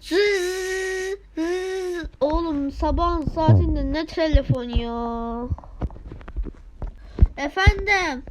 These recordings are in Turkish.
Zız. Oğlum sabahın saatinde ne telefon ya? Efendim?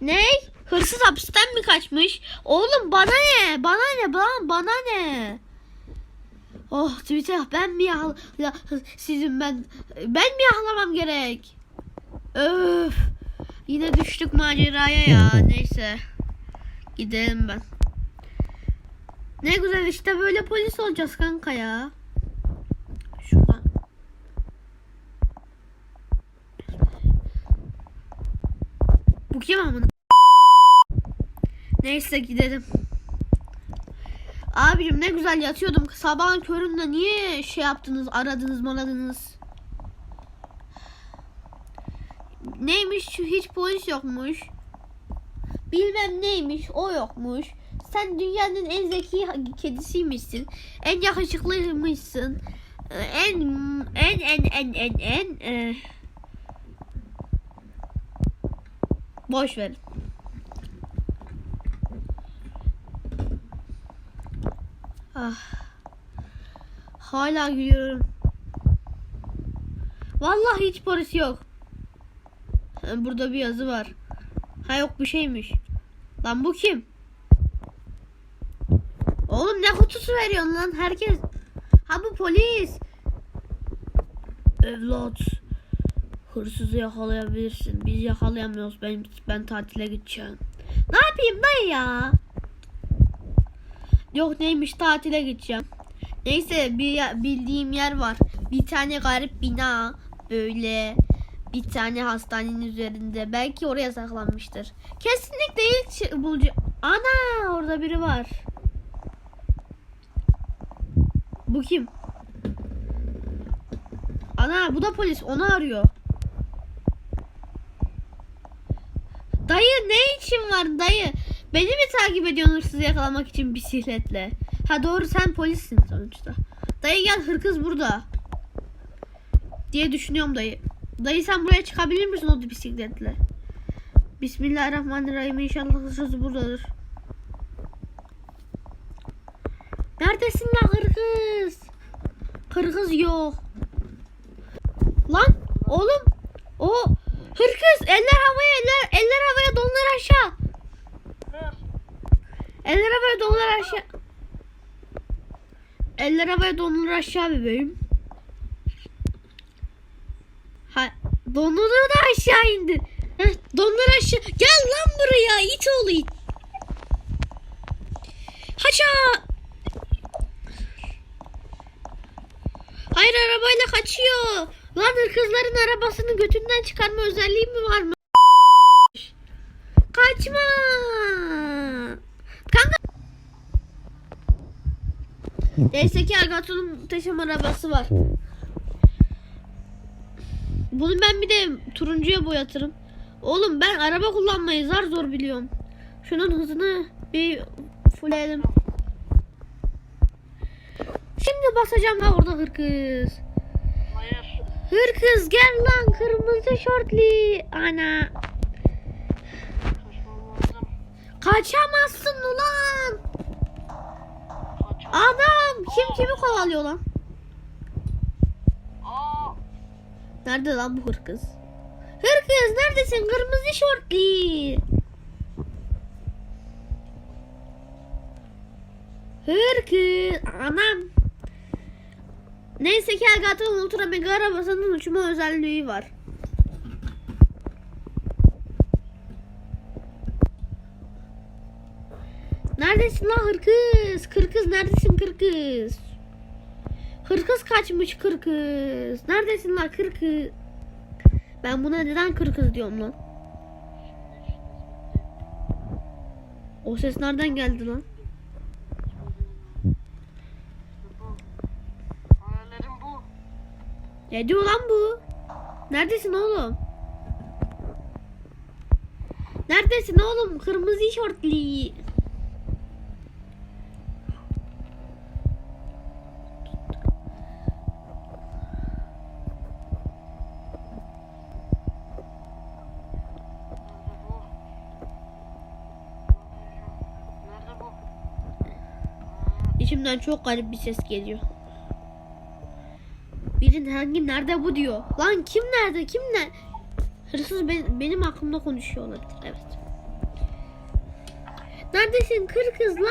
Ne? Hırsız hapisten mi kaçmış? Oğlum bana ne? Bana ne? Bana, bana ne? Oh Twitter ben mi yah ya, sizin ben ben mi yahlamam gerek? Öf. Yine düştük maceraya ya. Neyse. Gidelim ben. Ne güzel işte böyle polis olacağız kanka ya. Şuradan. Bu kim amına? Neyse gidelim. Abicim ne güzel yatıyordum. Sabahın köründe niye şey yaptınız, aradınız, maradınız? Neymiş hiç polis yokmuş. Bilmem neymiş o yokmuş. Sen dünyanın en zeki kedisiymişsin. En yakışıklıymışsın. Ee, En en en en en en e... boş ver. Ah. Hala gülüyorum. Vallahi hiç polis yok. Ha, Burada bir yazı var. Ha yok bir şeymiş. Lan bu kim? Kutusu veriyorsun lan herkes? Ha bu polis. Evlat. Hırsızı yakalayabilirsin. Biz yakalayamıyoruz. Ben ben tatile gideceğim. Ne yapayım dayı ya? Yok neymiş tatile gideceğim. Neyse bir bildiğim yer var. Bir tane garip bina böyle bir tane hastanenin üzerinde. Belki oraya saklanmıştır. Kesinlikle ilk bulucu. Ana orada biri var. Bu kim? Ana bu da polis onu arıyor. Dayı ne için var dayı? Beni mi takip ediyorsun hırsızı yakalamak için bisikletle? Ha doğru sen polissin sonuçta. Dayı gel hırkız burada. Diye düşünüyorum dayı. Dayı sen buraya çıkabilir misin o bisikletle? Bismillahirrahmanirrahim inşallah hırsız buradadır. Neredesin lan hırkız? Hırkız yok. Lan oğlum o hırkız eller havaya eller eller havaya donlar aşağı. Eller havaya donlar aşağı. Eller havaya donlar aşağı bebeğim. Ha, donunu da aşağı indir. Heh, donlar aşağı. Gel lan buraya it oğlu it. Haça. Hayır arabayla kaçıyor. Lan hırkızların arabasını götünden çıkarma özelliği mi var mı? Kaçma. Kanka. Neyse ki Agaton'un muhteşem arabası var. Bunu ben bir de turuncuya boyatırım. Oğlum ben araba kullanmayı zar zor biliyorum. Şunun hızını bir fulleyelim. Şimdi basacağım ha orada hırkız. Hayır. Hırkız gel lan kırmızı şortli. Ana. Kaçamazsın ulan. Adam kim kimi kovalıyor lan? Aa. Nerede lan bu hırkız? Hırkız neredesin kırmızı şortli? Hırkız anam. Neyse ki Elgato Ultra Mega arabasının uçma özelliği var. Neredesin lan hırkız? Kırkız neredesin kırkız? Hırkız kaçmış kırkız. Neredesin lan kırkız? Ben buna neden kırkız diyorum lan? O ses nereden geldi lan? Bu. Hayallerim bu. Ne diyor lan bu? Neredesin oğlum? Neredesin oğlum? Kırmızı şortli. İçimden çok garip bir ses geliyor. Birin hangi nerede bu diyor. Lan kim nerede kim ne? Hırsız ben- benim aklımda konuşuyor olabilir. Evet. Neredesin kır kız la?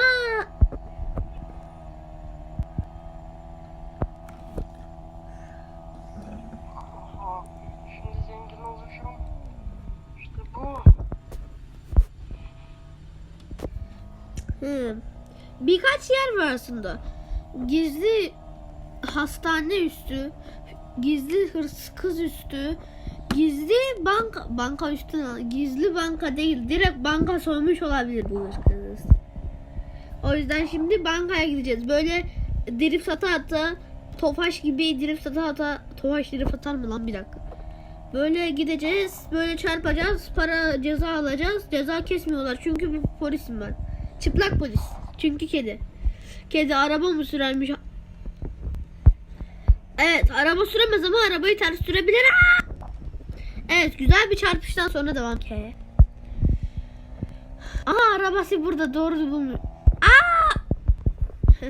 Şimdi zengin olacağım. İşte bu. Hı. Birkaç yer var aslında. Gizli hastane üstü, gizli hırsız kız üstü, gizli banka banka üstü gizli banka değil direkt banka soymuş olabilir bu hırsız. O yüzden şimdi bankaya gideceğiz. Böyle drift ata ata Tofaş gibi drift ata ata Tofaş drift atar mı lan bir dakika. Böyle gideceğiz. Böyle çarpacağız. Para ceza alacağız. Ceza kesmiyorlar. Çünkü bir polisim ben. Çıplak polis. Çünkü kedi. Kedi araba mı sürermiş? Evet araba süremez ama arabayı ters sürebilir. Aa! Evet güzel bir çarpıştan sonra devam hikaye. Aha arabası burada doğru bulmuyor. Aa!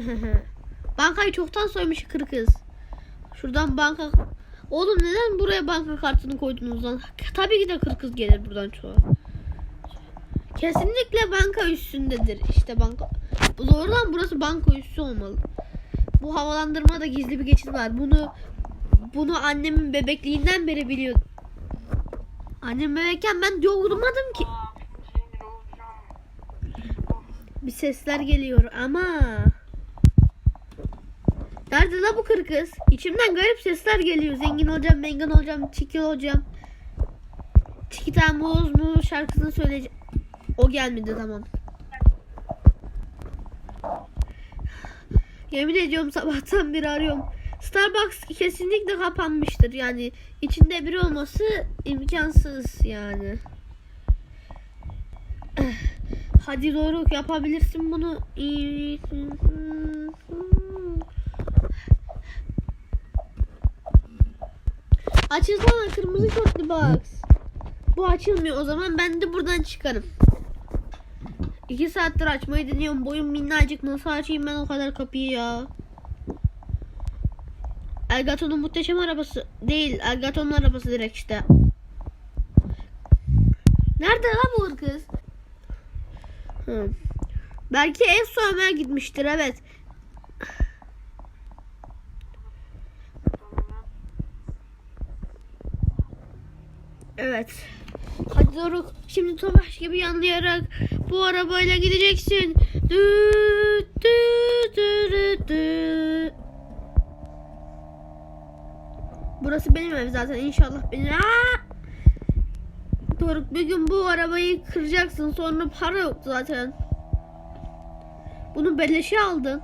Bankayı çoktan soymuş kır kız. Şuradan banka... Oğlum neden buraya banka kartını koydunuz lan? Tabii ki de kır kız gelir buradan çoğu. Kesinlikle banka üstündedir. İşte banka. Bu Doğrudan burası banka üssü olmalı. Bu havalandırmada gizli bir geçit var. Bunu bunu annemin bebekliğinden beri biliyor. Annem bebekken ben doğurmadım ki. Bir sesler geliyor ama Nerede la bu kır kız? İçimden garip sesler geliyor. Zengin olacağım, mengen olacağım, çikil olacağım. Çikita muz mu şarkısını söyleyeceğim. O gelmedi tamam. Yemin ediyorum sabahtan beri arıyorum. Starbucks kesinlikle kapanmıştır. Yani içinde biri olması imkansız yani. Hadi Doruk yapabilirsin bunu. Açılsana kırmızı şortlu box. Bu açılmıyor o zaman ben de buradan çıkarım. İki saattir açmayı deniyorum. Boyum minnacık nasıl açayım ben o kadar kapıyı ya. Elgato'nun muhteşem arabası değil. Elgato'nun arabası direkt işte. Nerede lan bu kız? Hı. Belki ev soymaya gitmiştir evet. Evet. Doruk şimdi Tomaş gibi yanlayarak bu arabayla gideceksin. Dü, dü, dü, dü, dü. Burası benim ev zaten inşallah benim. Aa! Doruk bir gün bu arabayı kıracaksın sonra para yok zaten. Bunu beleşe aldın.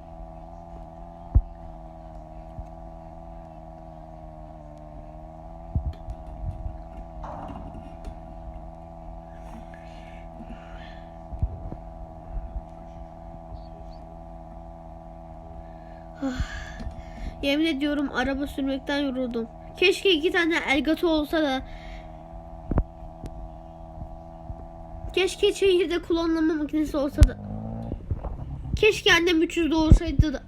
Yemin ediyorum araba sürmekten yoruldum. Keşke iki tane elgato olsa da. Keşke şehirde klonlama makinesi olsa da. Keşke annem 300 doğursaydı da.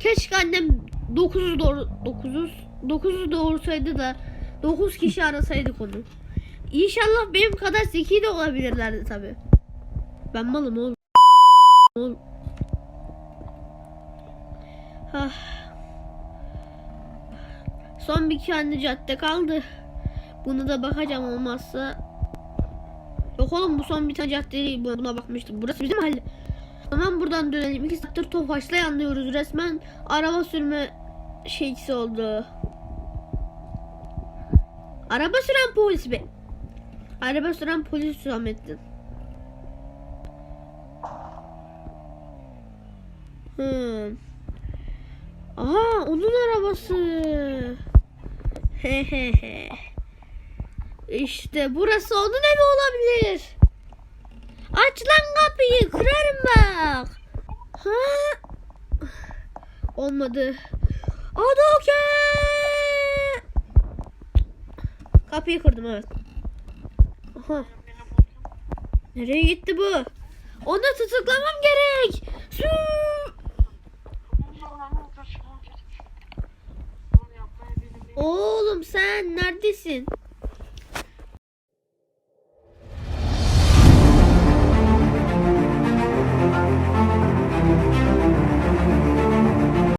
Keşke annem 900 doğur 900 900 doğursaydı da 9 kişi arasaydık onu. İnşallah benim kadar zeki de olabilirlerdi tabi. Ben malım oğlum. Oğlum. Ah. Son bir kendi cadde kaldı. Bunu da bakacağım olmazsa. Yok oğlum bu son bir tane cadde değil. Buna bakmıştım. Burası bizim mahalle. Hemen buradan dönelim. İki saattir Tofaş'la yanlıyoruz. Resmen araba sürme şeysi oldu. Araba süren polis be. Araba süren polis Hüsamettin. Hmm. Aha onun arabası. Hehehe. işte burası onun evi olabilir. Aç lan kapıyı kırarım bak. Ha? Olmadı. Adoke. Kapıyı kırdım evet. Aha. Nereye gitti bu? Onu tutuklamam gerek. Su. Oğlum sen neredesin?